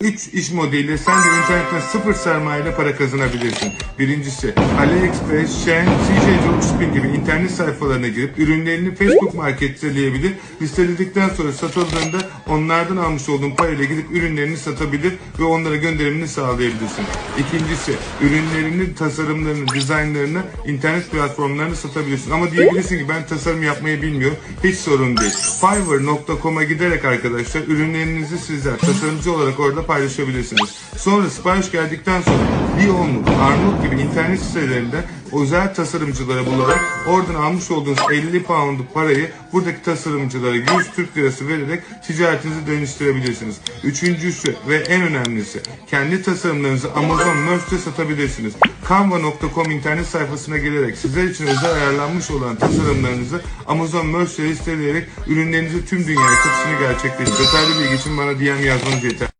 3 iş modeliyle sen de internetten sıfır sermayeyle para kazanabilirsin. Birincisi AliExpress, Shein, CJ Dropshipping gibi internet sayfalarına girip ürünlerini Facebook marketleyebilir. Listeledikten sonra satıldığında onlardan almış olduğun parayla gidip ürünlerini satabilir ve onlara gönderimini sağlayabilirsin. İkincisi ürünlerini, tasarımlarını, dizaynlarını internet platformlarına satabilirsin. Ama diyebilirsin ki ben tasarım yapmayı bilmiyorum. Hiç sorun değil. Fiverr.com'a giderek arkadaşlar ürünlerinizi sizler tasarımcı olarak orada paylaşabilirsiniz. Sonra sipariş geldikten sonra Biyonluk, Armut gibi internet sitelerinden özel tasarımcıları bularak oradan almış olduğunuz 50 poundluk parayı buradaki tasarımcılara 100 Türk lirası vererek ticaretinizi dönüştürebilirsiniz. Üçüncüsü ve en önemlisi kendi tasarımlarınızı Amazon Merch'te satabilirsiniz. Canva.com internet sayfasına gelerek sizler için özel ayarlanmış olan tasarımlarınızı Amazon Merch'te listeleyerek ürünlerinizi tüm dünyaya satışını gerçekleştirin. Detaylı bilgi için bana DM yazmanız yeter.